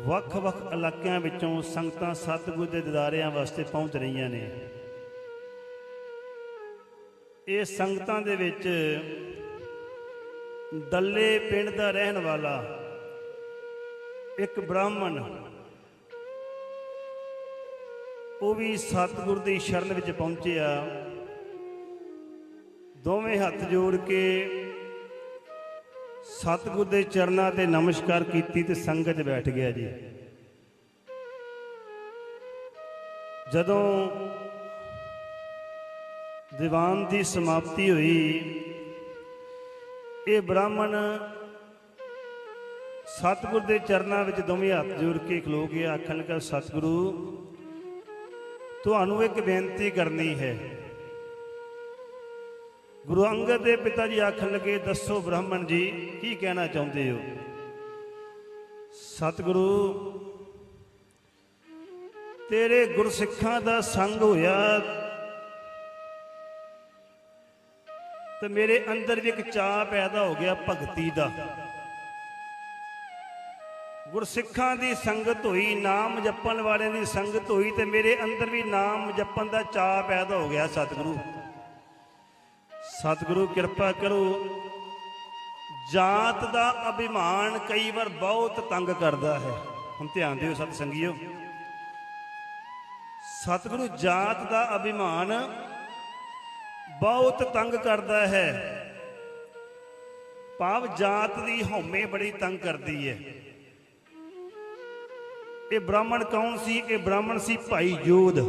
ਵੱਖ-ਵੱਖ ਇਲਾਕਿਆਂ ਵਿੱਚੋਂ ਸੰਗਤਾਂ ਸਤਿਗੁਰ ਦੇ ਦਿਦਾਰਿਆਂ ਵਾਸਤੇ ਪਹੁੰਚ ਰਹੀਆਂ ਨੇ। ਇਹ ਸੰਗਤਾਂ ਦੇ ਵਿੱਚ ਦੱਲੇ ਪਿੰਡ ਦਾ ਰਹਿਣ ਵਾਲਾ ਇੱਕ ਬ੍ਰਾਹਮਣ, ਉਹ ਵੀ ਸਤਿਗੁਰ ਦੀ ਸ਼ਰਨ ਵਿੱਚ ਪਹੁੰਚਿਆ। ਦੋਵੇਂ ਹੱਥ ਜੋੜ ਕੇ ਸਤਿਗੁਰ ਦੇ ਚਰਨਾਂ ਤੇ ਨਮਸਕਾਰ ਕੀਤੀ ਤੇ ਸੰਗਤ 'ਚ ਬੈਠ ਗਿਆ ਜੀ। ਜਦੋਂ ਦੀਵਾਨ ਦੀ ਸਮਾਪਤੀ ਹੋਈ, ਇਹ ਬ੍ਰਾਹਮਣ ਸਤਿਗੁਰ ਦੇ ਚਰਨਾਂ ਵਿੱਚ ਦੋਵੇਂ ਹੱਥ ਜੋੜ ਕੇ ਖਲੋ ਗਿਆ ਆਖਣ ਲੱਗਾ, ਸਤਿਗੁਰੂ, ਤੁਹਾਨੂੰ ਇੱਕ ਬੇਨਤੀ ਕਰਨੀ ਹੈ। ਗੁਰੂ ਅੰਗਦ ਦੇ ਪਿਤਾ ਜੀ ਆਖਣ ਲੱਗੇ, ਦੱਸੋ ਬ੍ਰਾਹਮਣ ਜੀ, ਕੀ ਕਹਿਣਾ ਚਾਹੁੰਦੇ ਹੋ? ਸਤਿਗੁਰੂ, ਤੇਰੇ ਗੁਰਸਿੱਖਾਂ ਦਾ ਸੰਗ ਹੋਇਆ ਤੇ ਮੇਰੇ ਅੰਦਰ ਵੀ ਇੱਕ ਚਾਹ ਪੈਦਾ ਹੋ ਗਿਆ ਭਗਤੀ ਦਾ। ਗੁਰਸਿੱਖਾਂ ਦੀ ਸੰਗਤ ਹੋਈ, ਨਾਮ ਜਪਣ ਵਾਲਿਆਂ ਦੀ ਸੰਗਤ ਹੋਈ ਤੇ ਮੇਰੇ ਅੰਦਰ ਵੀ ਨਾਮ ਜਪਣ ਦਾ ਚਾਹ ਪੈਦਾ ਹੋ ਗਿਆ, ਸਤਿਗੁਰੂ। ਸਤਿਗੁਰੂ, ਕਿਰਪਾ ਕਰੋ। ਜਾਤ ਦਾ ਅਭਿਮਾਨ ਕਈ ਵਾਰ ਬਹੁਤ ਤੰਗ ਕਰਦਾ ਹੈ। ਹੁਣ ਧਿਆਨ ਦਿਓ ਸਤ ਸੰਗੀਓ। ਸਤਿਗੁਰੂ ਜਾਤ ਦਾ ਅਭਿਮਾਨ ਬਹੁਤ ਤੰਗ ਕਰਦਾ ਹੈ। ਭਾਵ ਜਾਤ ਦੀ ਹਉਮੈ ਬੜੀ ਤੰਗ ਕਰਦੀ ਹੈ। ਇਹ ਬ੍ਰਾਹਮਣ ਕੌਣ ਸੀ? ਇਹ ਬ੍ਰਾਹਮਣ ਸੀ ਭਾਈ ਜੋਧ।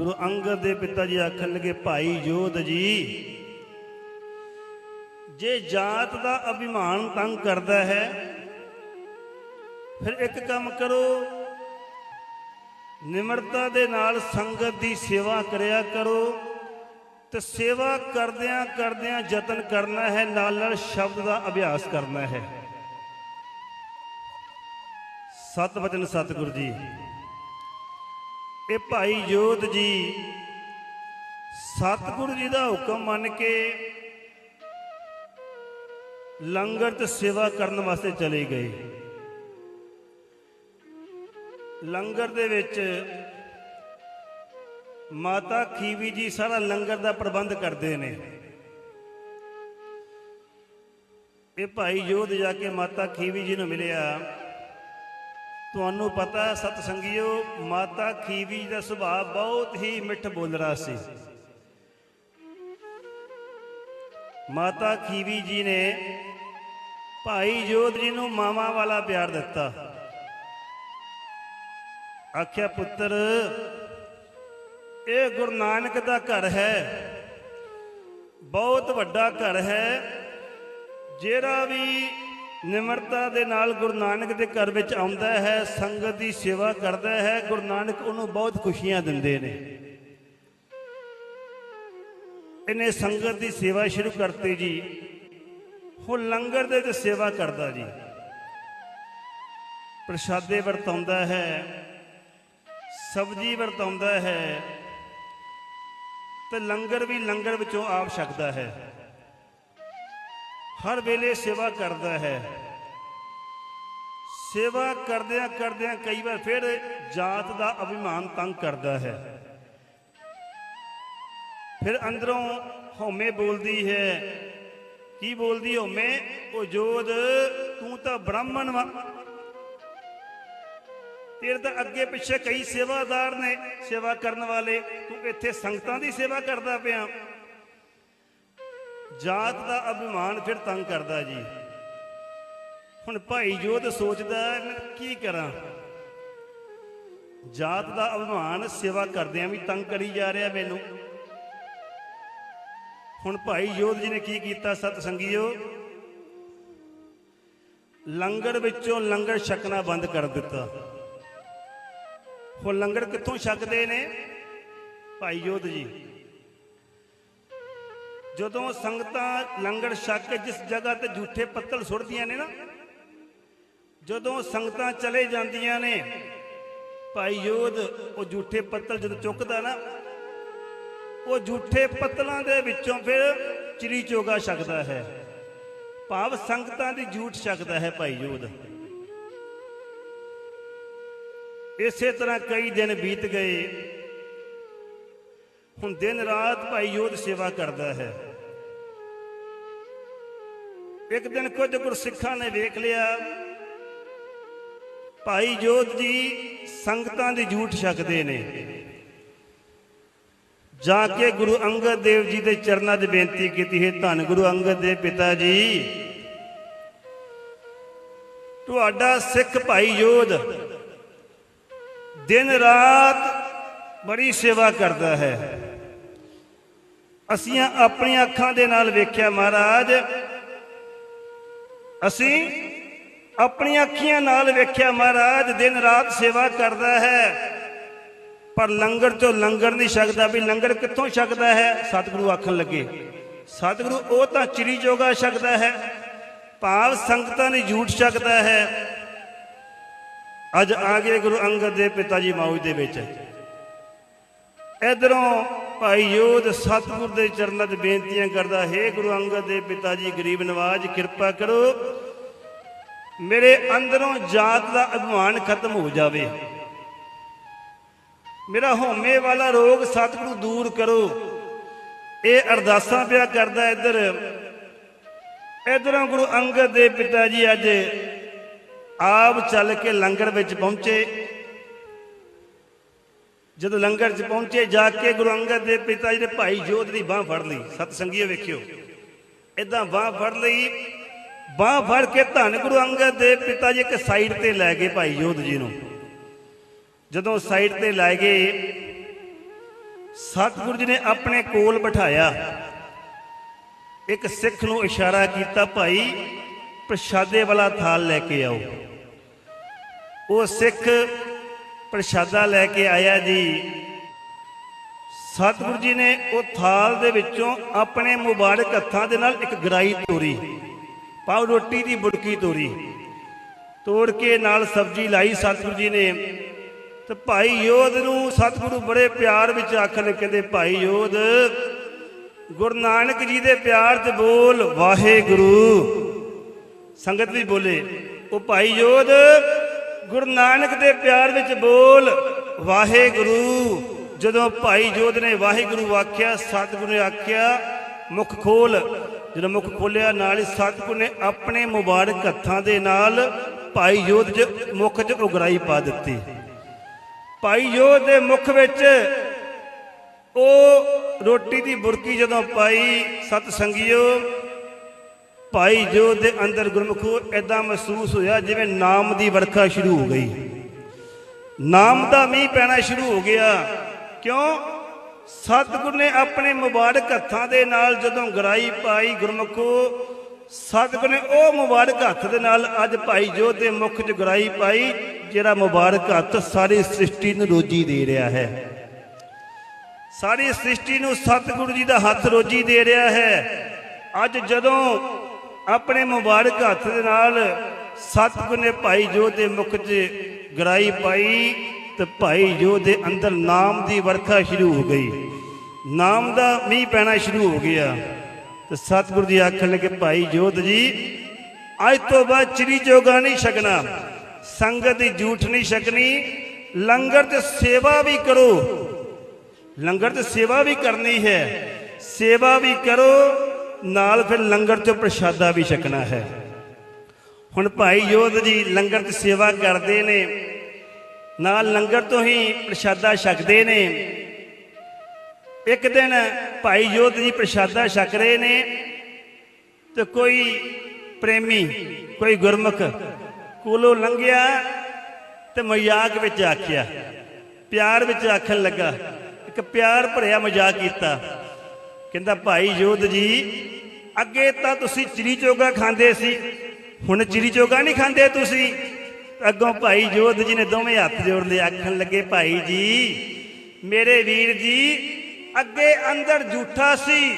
ਗੁਰੂ ਅੰਗਦ ਦੇ ਪਿਤਾ ਜੀ ਆਖਣ ਲੱਗੇ, ਭਾਈ ਜੋਧ ਜੀ, ਜੇ ਜਾਤ ਦਾ ਅਭਿਮਾਨ ਤੰਗ ਕਰਦਾ ਹੈ, ਫਿਰ ਇੱਕ ਕੰਮ ਕਰੋ, ਨਿਮਰਤਾ ਦੇ ਨਾਲ ਸੰਗਤ ਦੀ ਸੇਵਾ ਕਰਿਆ ਕਰੋ, ਤੇ ਸੇਵਾ ਕਰਦਿਆਂ ਕਰਦਿਆਂ ਯਤਨ ਕਰਨਾ ਹੈ, ਨਾਲ ਨਾਲ ਸ਼ਬਦ ਦਾ ਅਭਿਆਸ ਕਰਨਾ ਹੈ। ਸਤ ਵਚਨ ਸਤਿਗੁਰੂ ਜੀ ਇਹ ਭਾਈ ਜੋਧ ਜੀ ਸਤਿਗੁਰੂ ਜੀ ਦਾ ਹੁਕਮ ਮੰਨ ਕੇ ਲੰਗਰ ਤੇ ਸੇਵਾ ਕਰਨ ਵਾਸਤੇ ਚਲੇ ਗਏ। ਲੰਗਰ ਦੇ ਵਿੱਚ ਮਾਤਾ ਖੀਵੀ ਜੀ ਸਾਰਾ ਲੰਗਰ ਦਾ ਪ੍ਰਬੰਧ ਕਰਦੇ ਨੇ। ਇਹ ਭਾਈ ਜੋਧ ਜਾ ਕੇ ਮਾਤਾ ਖੀਵੀ ਜੀ ਨੂੰ ਮਿਲਿਆ। ਤੁਹਾਨੂੰ ਪਤਾ ਹੈ ਸਤ ਸੰਗਿਓ ਮਾਤਾ ਖੀਵੀ ਦਾ ਸੁਭਾਅ ਬਹੁਤ ਹੀ ਮਿੱਠ ਬੋਲਰਾ ਸੀ। ਮਾਤਾ ਖੀਵੀ ਜੀ ਨੇ ਭਾਈ ਜੋਧ ਜੀ ਨੂੰ ਮਾਮਾ ਵਾਲਾ ਪਿਆਰ ਦਿੱਤਾ। ਆਖਿਆ, ਪੁੱਤਰ, ਇਹ ਗੁਰੂ ਨਾਨਕ ਦਾ ਘਰ ਹੈ। ਬਹੁਤ ਵੱਡਾ ਘਰ ਹੈ, ਜਿਹੜਾ ਵੀ ਨਿਮਰਤਾ ਦੇ ਨਾਲ ਗੁਰੂ ਨਾਨਕ ਦੇ ਘਰ ਵਿੱਚ ਆਉਂਦਾ ਹੈ, ਸੰਗਤ ਦੀ ਸੇਵਾ ਕਰਦਾ ਹੈ, ਗੁਰੂ ਨਾਨਕ ਉਹਨੂੰ ਬਹੁਤ ਖੁਸ਼ੀਆਂ ਦਿੰਦੇ ਨੇ। ਇਹਨੇ ਸੰਗਤ ਦੀ ਸੇਵਾ ਸ਼ੁਰੂ ਕਰਤੀ ਜੀ। ਉਹ ਲੰਗਰ ਦੇ ਤੇ ਸੇਵਾ ਕਰਦਾ ਜੀ। ਪ੍ਰਸ਼ਾਦੇ ਵਰਤਾਉਂਦਾ ਹੈ, ਸਬਜੀ ਵਰਤਾਉਂਦਾ ਹੈ ਤੇ ਲੰਗਰ ਵੀ ਲੰਗਰ ਵਿੱਚੋਂ ਆਪ ਛਕਦਾ ਹੈ। ਹਰ ਵੇਲੇ ਸੇਵਾ ਕਰਦਾ ਹੈ। ਸੇਵਾ ਕਰਦਿਆਂ ਕਰਦਿਆਂ ਕਈ ਵਾਰ ਫਿਰ ਜਾਤ ਦਾ ਅਭਿਮਾਨ ਤੰਗ ਕਰਦਾ ਹੈ। ਫਿਰ ਅੰਦਰੋਂ ਹਉਮੈ ਬੋਲਦੀ ਹੈ। ਕੀ ਬੋਲਦੀ ਹਉਮੈ? ਉਹ ਜੋਧ ਤੂੰ ਤਾਂ ਬ੍ਰਾਹਮਣ ਵਾ। ਤੇਰੇ ਤਾਂ ਅੱਗੇ ਪਿੱਛੇ ਕਈ ਸੇਵਾਦਾਰ ਨੇ ਸੇਵਾ ਕਰਨ ਵਾਲੇ। ਤੂੰ ਇੱਥੇ ਸੰਗਤਾਂ ਦੀ ਸੇਵਾ ਕਰਦਾ ਪਿਆ। ਜਾਤ ਦਾ ਅਭਿਮਾਨ ਫਿਰ ਤੰਗ ਕਰਦਾ ਜੀ। ਹੁਣ ਭਾਈ ਜੋਧ ਸੋਚਦਾ ਮੈਂ ਕੀ ਕਰਾਂ? ਜਾਤ ਦਾ ਅਭਿਮਾਨ ਸੇਵਾ ਕਰਦਿਆਂ ਵੀ ਤੰਗ ਕਰੀ ਜਾ ਰਿਹਾ ਮੈਨੂੰ। ਹੁਣ ਭਾਈ ਜੋਧ ਜੀ ਨੇ ਕੀ ਕੀਤਾ ਸਤ ਸੰਗੀਓ? ਲੰਗਰ ਵਿੱਚੋਂ ਲੰਗਰ ਛਕਣਾ ਬੰਦ ਕਰ ਦਿੱਤਾ। ਹੁਣ ਲੰਗਰ ਕਿੱਥੋਂ ਛਕਦੇ ਨੇ? ਭਾਈ ਜੋਧ ਜੀ। ਜਦੋਂ ਸੰਗਤਾਂ ਲੰਗਰ ਛਕ ਕੇ ਜਿਸ ਜਗ੍ਹਾ ਤੇ ਝੂਠੇ ਪੱਤਲ ਸੁੱਟਦੀਆਂ ਨੇ ਨਾ, ਜਦੋਂ ਸੰਗਤਾਂ ਚਲੇ ਜਾਂਦੀਆਂ ਨੇ, ਭਾਈ ਯੋਧ, ਉਹ ਝੂਠੇ ਪੱਤਲ ਜਦੋਂ ਚੁੱਕਦਾ ਨਾ, ਉਹ ਝੂਠੇ ਪੱਤਲਾਂ ਦੇ ਵਿੱਚੋਂ ਫਿਰ ਚਿਰੀ ਚੋਗਾ ਛਕਦਾ ਹੈ। ਭਾਵ ਸੰਗਤਾਂ ਦੀ ਝੂਠ ਛਕਦਾ ਹੈ ਭਾਈ ਯੋਧ। ਇਸੇ ਤਰ੍ਹਾਂ ਕਈ ਦਿਨ ਬੀਤ ਗਏ ਹੁਣ ਦਿਨ ਰਾਤ ਭਾਈ ਯੋਧ ਸੇਵਾ ਕਰਦਾ ਹੈ। ਇੱਕ ਦਿਨ ਕੁਝ ਗੁਰਸਿੱਖਾਂ ਨੇ ਵੇਖ ਲਿਆ, ਭਾਈ ਜੋਧ ਜੀ ਸੰਗਤਾਂ ਦੀ ਝੂਠ ਛਕਦੇ ਨੇ। ਜਾ ਕੇ ਗੁਰੂ ਅੰਗਦ ਦੇਵ ਜੀ ਦੇ ਚਰਨਾਂ 'ਚ ਬੇਨਤੀ ਕੀਤੀ, ਹੈ ਧੰਨ ਗੁਰੂ ਅੰਗਦ ਦੇਵ ਪਿਤਾ ਜੀ, ਤੁਹਾਡਾ ਸਿੱਖ ਭਾਈ ਯੋਧ ਦਿਨ ਰਾਤ ਬੜੀ ਸੇਵਾ ਕਰਦਾ ਹੈ। ਅਸੀਂ ਆਪਣੀਆਂ ਅੱਖਾਂ ਦੇ ਨਾਲ ਵੇਖਿਆ ਮਹਾਰਾਜ। ਅਸੀਂ ਆਪਣੀਆਂ ਅੱਖੀਆਂ ਨਾਲ ਵੇਖਿਆ ਮਹਾਰਾਜ, ਦਿਨ ਰਾਤ ਸੇਵਾ ਕਰਦਾ ਹੈ। ਪਰ ਲੰਗਰ ਤੋਂ ਲੰਗਰ ਨਹੀਂ ਛਕਦਾ ਵੀ ਲੰਗਰ ਕਿੱਥੋਂ ਛਕਦਾ ਹੈ? ਸਤਿਗੁਰੂ ਆਖਣ ਲੱਗੇ, ਸਤਿਗੁਰੂ, ਉਹ ਤਾਂ ਚਿੜੀ ਜੋਗਾ ਛਕਦਾ ਹੈ। ਭਾਵ ਸੰਗਤਾਂ ਨੇ ਝੂਠ ਛਕਦਾ ਹੈ। ਅੱਜ ਆ ਗਏ ਗੁਰੂ ਅੰਗਦ ਦੇ ਪਿਤਾ ਜੀ ਮੌਜ ਦੇ ਵਿੱਚ। ਇਧਰੋਂ ਭਾਈ ਯੋਧ ਸਤਿਗੁਰ ਦੇ ਚਰਨਾਂ 'ਚ ਬੇਨਤੀਆਂ ਕਰਦਾ, ਹੈ ਗੁਰੂ ਅੰਗਦ ਦੇ ਪਿਤਾ ਜੀ, ਗਰੀਬ ਨਵਾਜ, ਕਿਰਪਾ ਕਰੋ, ਮੇਰੇ ਅੰਦਰੋਂ ਜਾਤ ਦਾ ਅਭਿਮਾਨ ਖਤਮ ਹੋ ਜਾਵੇ। ਮੇਰਾ ਹਉਮੈ ਵਾਲਾ ਰੋਗ ਸਤਿਗੁਰੂ ਦੂਰ ਕਰੋ। ਇਹ ਅਰਦਾਸਾਂ ਪਿਆ ਕਰਦਾ ਇੱਧਰ। ਇਧਰੋਂ ਗੁਰੂ ਅੰਗਦ ਦੇ ਪਿਤਾ ਜੀ ਅੱਜ ਆਪ ਚੱਲ ਕੇ ਲੰਗਰ ਵਿੱਚ ਪਹੁੰਚੇ। ਜਦੋਂ ਲੰਗਰ 'ਚ ਪਹੁੰਚੇ, ਜਾ ਕੇ ਗੁਰੂ ਅੰਗਦ ਦੇ ਪਿਤਾ ਜੀ ਨੇ ਭਾਈ ਜੋਧ ਦੀ ਬਾਹ ਫੜ ਲਈ। ਸਤ ਸੰਗੀਏ ਵੇਖਿਓ ਇਦਾਂ ਬਾਹ ਫੜ ਲਈ, ਬਾਹ ਫੜ ਕੇ ਧੰਨ ਗੁਰੂ ਅੰਗਦ ਦੇ ਪਿਤਾ ਜੀ ਇੱਕ ਸਾਈਡ ਤੇ ਲੈ ਗਏ ਭਾਈ ਜੋਧ ਜੀ ਨੂੰ। ਜਦੋਂ ਸਾਈਡ ਤੇ ਲੈ ਗਏ, ਸਤਿਗੁਰੂ ਜੀ ਨੇ ਆਪਣੇ ਕੋਲ ਬਿਠਾਇਆ। ਇੱਕ ਸਿੱਖ ਨੂੰ ਇਸ਼ਾਰਾ ਕੀਤਾ, ਭਾਈ, ਪ੍ਰਸ਼ਾਦੇ ਵਾਲਾ ਥਾਲ ਲੈ ਕੇ ਆਓ। ਉਹ ਸਿੱਖ ਪ੍ਰਸ਼ਾਦਾ ਲੈ ਕੇ ਆਇਆ ਜੀ। ਸਤਿਗੁਰੂ ਜੀ ਨੇ ਉਹ ਥਾਲ ਦੇ ਵਿੱਚੋਂ ਆਪਣੇ ਮੁਬਾਰਕ ਹੱਥਾਂ ਦੇ ਨਾਲ ਇੱਕ ਗਰਾਈ ਤੋਰੀ। ਪਾਉ ਰੋਟੀ ਦੀ ਬੁੜਕੀ ਤੋਰੀ। ਤੋੜ ਕੇ ਨਾਲ ਸਬਜ਼ੀ ਲਾਈ ਸਤਿਗੁਰੂ ਜੀ ਨੇ। ਤੇ ਭਾਈ ਯੋਧ ਨੂੰ ਸਤਿਗੁਰੂ ਬੜੇ ਪਿਆਰ ਵਿੱਚ ਆਖਣ ਕਹਿੰਦੇ, ਭਾਈ ਯੋਧ, ਗੁਰੂ ਨਾਨਕ ਜੀ ਦੇ ਪਿਆਰ 'ਚ ਬੋਲ, ਵਾਹਿਗੁਰੂ। ਸੰਗਤ ਵੀ ਬੋਲੇ, ਉਹ ਭਾਈ ਯੋਧ ਗੁਰੂ ਨਾਨਕ ਦੇ ਪਿਆਰ ਵਿੱਚ ਬੋਲ, ਵਾਹਿਗੁਰੂ। ਜਦੋਂ ਭਾਈ ਜੋਧ ਨੇ ਵਾਹਿਗੁਰੂ ਆਖਿਆ, ਸਤਿਗੁਰੂ ਨੇ ਆਖਿਆ, ਮੁਖ ਖੋਲ। ਜਦੋਂ ਮੁਖ ਖੋਲਿਆ, ਨਾਲ ਹੀ ਸਤਿਗੁਰੂ ਨੇ ਆਪਣੇ ਮੁਬਾਰਕ ਹੱਥਾਂ ਦੇ ਨਾਲ ਭਾਈ ਜੋਧ ਦੇ ਮੁਖ 'ਚ ਉਗਰਾਈ ਪਾ ਦਿੱਤੀ। ਭਾਈ ਜੋਧ ਦੇ ਮੁਖ ਵਿੱਚ ਉਹ ਰੋਟੀ ਦੀ ਬੁਰਕੀ ਜਦੋਂ ਪਾਈ ਸਤ ਸੰਗਿਓ ਭਾਈ ਜੋਧ ਦੇ ਅੰਦਰ ਗੁਰਮੁਖੋ ਐਦਾਂ ਮਹਿਸੂਸ ਹੋਇਆ ਜਿਵੇਂ ਨਾਮ ਦੀ ਵਰਖਾ ਸ਼ੁਰੂ ਹੋ ਗਈ। ਨਾਮ ਦਾ ਮੀਂਹ ਪੈਣਾ ਸ਼ੁਰੂ ਹੋ ਗਿਆ। ਕਿਉਂ? ਸਤਿਗੁਰ ਨੇ ਆਪਣੇ ਮੁਬਾਰਕ ਹੱਥਾਂ ਦੇ ਨਾਲ ਜਦੋਂ ਗਰਾਈ ਪਾਈ ਗੁਰਮੁਖੋ, ਸਤਿਗੁਰ ਨੇ ਉਹ ਮੁਬਾਰਕ ਹੱਥ ਦੇ ਨਾਲ ਅੱਜ ਭਾਈ ਜੋਧ ਦੇ ਮੁਖ 'ਚ ਗਰਾਈ ਪਾਈ, ਜਿਹੜਾ ਮੁਬਾਰਕ ਹੱਥ ਸਾਰੀ ਸ੍ਰਿਸ਼ਟੀ ਨੂੰ ਰੋਜੀ ਦੇ ਰਿਹਾ ਹੈ। ਸਾਰੀ ਸ੍ਰਿਸ਼ਟੀ ਨੂੰ ਸਤਿਗੁਰੂ ਜੀ ਦਾ ਹੱਥ ਰੋਜੀ ਦੇ ਰਿਹਾ ਹੈ। ਅੱਜ ਜਦੋਂ ਆਪਣੇ ਮੁਬਾਰਕ ਹੱਥ ਦੇ ਨਾਲ ਸਤਿਗੁਰ ਨੇ ਭਾਈ ਜੋਧ ਦੇ ਮੁਖ 'ਚ ਗਰਾਈ ਪਾਈ ਤੇ ਭਾਈ ਜੋਧ ਦੇ ਅੰਦਰ ਨਾਮ ਦੀ ਵਰਖਾ ਸ਼ੁਰੂ ਹੋ ਗਈ। ਨਾਮ ਦਾ ਮੀਂਹ ਪੈਣਾ ਸ਼ੁਰੂ ਹੋ ਗਿਆ ਤੇ ਸਤਿਗੁਰੂ ਜੀ ਆਖਣ ਲੱਗੇ, ਭਾਈ ਜੋਤ ਜੀ, ਅੱਜ ਤੋਂ ਬਾਅਦ ਚਿੜੀ ਜੋਗਾ ਨਹੀਂ ਛਕਣਾ, ਸੰਗਤ ਦੀ ਝੂਠ ਨਹੀਂ ਛਕਣੀ, ਲੰਗਰ ਤੇ ਸੇਵਾ ਵੀ ਕਰੋ। ਲੰਗਰ ਤੇ ਸੇਵਾ ਵੀ ਕਰਨੀ ਹੈ, ਸੇਵਾ ਵੀ ਕਰੋ ਨਾਲ ਫਿਰ ਲੰਗਰ ਤੋਂ ਪ੍ਰਸ਼ਾਦਾ ਵੀ ਛਕਣਾ ਹੈ। ਹੁਣ ਭਾਈ ਯੋਧ ਜੀ ਲੰਗਰ ਤੇ ਸੇਵਾ ਕਰਦੇ ਨੇ, ਨਾਲ ਲੰਗਰ ਤੋਂ ਹੀ ਪ੍ਰਸ਼ਾਦਾ ਛਕਦੇ ਨੇ। ਇੱਕ ਦਿਨ ਭਾਈ ਯੋਧ ਜੀ ਪ੍ਰਸ਼ਾਦਾ ਛਕ ਰਹੇ ਨੇ ਤੇ ਕੋਈ ਪ੍ਰੇਮੀ, ਕੋਈ ਗੁਰਮੁਖ ਕੋਲੋਂ ਲੰਘਿਆ ਤੇ ਮਜ਼ਾਕ ਵਿੱਚ ਆਖਿਆ। ਪਿਆਰ ਵਿੱਚ ਆਖਣ ਲੱਗਾ, ਇੱਕ ਪਿਆਰ ਭਰਿਆ ਮਜ਼ਾਕ ਕੀਤਾ। ਕਹਿੰਦਾ, ਭਾਈ ਯੋਧ ਜੀ, ਅੱਗੇ ਤਾਂ ਤੁਸੀਂ ਚਿੜੀ ਚੋਗਾ ਖਾਂਦੇ ਸੀ, ਹੁਣ ਚਿਰੀ ਚੋਗਾ ਨਹੀਂ ਖਾਂਦੇ ਤੁਸੀਂ? ਅੱਗੋਂ ਭਾਈ ਜੋਧ ਜੀ ਨੇ ਦੋਵੇਂ ਹੱਥ ਜੋੜ ਲਏ, ਆਖਣ ਲੱਗੇ, ਭਾਈ ਜੀ, ਮੇਰੇ ਵੀਰ ਜੀ, ਅੱਗੇ ਅੰਦਰ ਝੂਠਾ ਸੀ,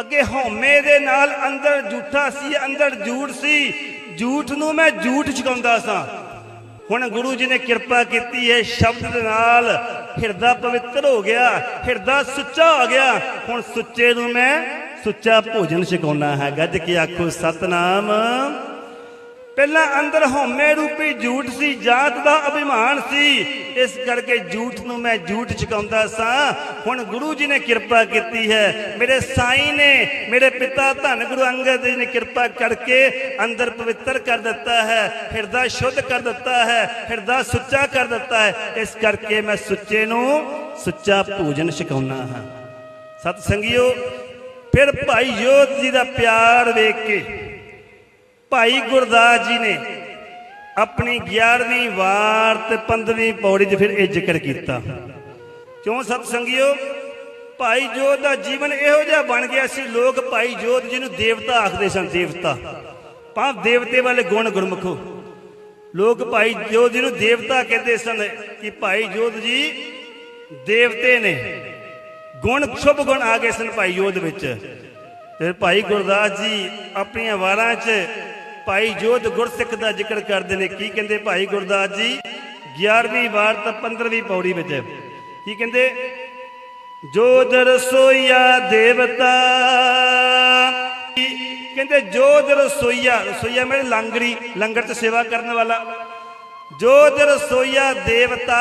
ਅੱਗੇ ਹਉਮੈ ਦੇ ਨਾਲ ਅੰਦਰ ਝੂਠਾ ਸੀ, ਅੰਦਰ ਝੂਠ ਸੀ, ਝੂਠ ਨੂੰ ਮੈਂ ਝੂਠ ਛਕਾਉਂਦਾ ਸਾਂ। ਹੁਣ ਗੁਰੂ ਜੀ ਨੇ ਕਿਰਪਾ ਕੀਤੀ ਹੈ ਸ਼ਬਦ ਦੇ ਨਾਲ। ਹਿਰਦਾ ਪਵਿੱਤਰ ਹੋ ਗਿਆ, ਹਿਰਦਾ ਸੁੱਚਾ ਹੋ ਗਿਆ। ਹੁਣ ਸੁੱਚੇ ਨੂੰ ਮੈਂ ਸੁੱਚਾ ਭੋਜਨ ਛਕਾਉਣਾ ਹੈ ਗੱਜ ਕੇ ਆਖੋ, ਸਤਨਾਮ। ਪਹਿਲਾਂ ਅੰਦਰ ਹਉਮੈ ਰੂਪੀ ਝੂਠ ਸੀ, ਜਾਤ ਦਾ ਅਭਿਮਾਨ ਸੀ। ਇਸ ਕਰਕੇ ਝੂਠ ਨੂੰ ਮੈਂ ਝੂਠ ਛਕਾਉਂਦਾ ਸਾਂ। ਹੁਣ ਗੁਰੂ ਜੀ ਨੇ ਕਿਰਪਾ ਕੀਤੀ ਹੈ। ਮੇਰੇ ਸਾਈਂ ਨੇ, ਮੇਰੇ ਪਿਤਾ ਧੰਨ ਗੁਰੂ ਅੰਗਦ ਜੀ ਨੇ ਕਿਰਪਾ ਕਰਕੇ ਅੰਦਰ ਪਵਿੱਤਰ ਕਰ ਦਿੱਤਾ ਹੈ, ਹਿਰਦਾ ਸ਼ੁੱਧ ਕਰ ਦਿੱਤਾ ਹੈ, ਹਿਰਦਾ ਸੁੱਚਾ ਕਰ ਦਿੱਤਾ ਹੈ। ਇਸ ਕਰਕੇ ਮੈਂ ਸੁੱਚੇ ਨੂੰ ਸੁੱਚਾ ਭੋਜਨ ਛਕਾਉਣਾ ਹਾਂ। ਸਤ ਸੰਗਿਓ, ਫਿਰ ਭਾਈ ਯੋਧ ਜੀ ਦਾ ਪਿਆਰ ਵੇਖ ਕੇ ਭਾਈ ਗੁਰਦਾਸ ਜੀ ਨੇ ਆਪਣੀ 11ਵੀਂ ਵਾਰ ਤੇ 15ਵੀਂ ਪੌੜੀ 'ਚ ਫਿਰ ਇਹ ਜ਼ਿਕਰ ਕੀਤਾ। ਕਿਉਂ ਸਤ ਸੰਗਿਓ ਭਾਈ ਜੋਧ ਦਾ ਜੀਵਨ ਇਹੋ ਜਿਹਾ ਬਣ ਗਿਆ ਸੀ, ਲੋਕ ਭਾਈ ਜੋਧ ਜੀ ਨੂੰ ਦੇਵਤਾ ਆਖਦੇ ਸਨ, ਦੇਵਤਾ। ਭਾਵ ਦੇਵਤੇ ਵਾਲੇ ਗੁਣ ਗੁਰਮੁਖੋ ਲੋਕ ਭਾਈ ਜੋਧ ਜੀ ਨੂੰ ਦੇਵਤਾ ਕਹਿੰਦੇ ਸਨ ਕਿ ਭਾਈ ਜੋਧ ਜੀ ਦੇਵਤੇ ਨੇ, ਗੁਣ ਸ਼ੁਭ ਗੁਣ ਆ ਗਏ ਸਨ ਭਾਈ ਜੋਧ ਵਿੱਚ। ਤੇ ਭਾਈ ਗੁਰਦਾਸ ਜੀ ਆਪਣੀਆਂ ਵਾਰਾਂ 'ਚ ਭਾਈ ਜੋਧ ਗੁਰਸਿੱਖ ਦਾ ਜ਼ਿਕਰ ਕਰਦੇ ਨੇ, ਕੀ ਕਹਿੰਦੇ ਭਾਈ ਗੁਰਦਾਸ ਜੀ? 11ਵੀਂ ਵਾਰ ਤਾਂ 15ਵੀਂ ਪੌੜੀ ਵਿੱਚ। ਕੀ ਕਹਿੰਦੇ? ਜੋਧ ਰਸੋਈਆ ਦੇਵਤਾ। ਕਹਿੰਦੇ ਜੋਧ ਰਸੋਈਆ ਰਸੋਈਆ ਮੇਰੇ ਲੰਗੜੀ ਲੰਗਰ 'ਚ ਸੇਵਾ ਕਰਨ ਵਾਲਾ। ਜੋਧ ਰਸੋਈਆ ਦੇਵਤਾ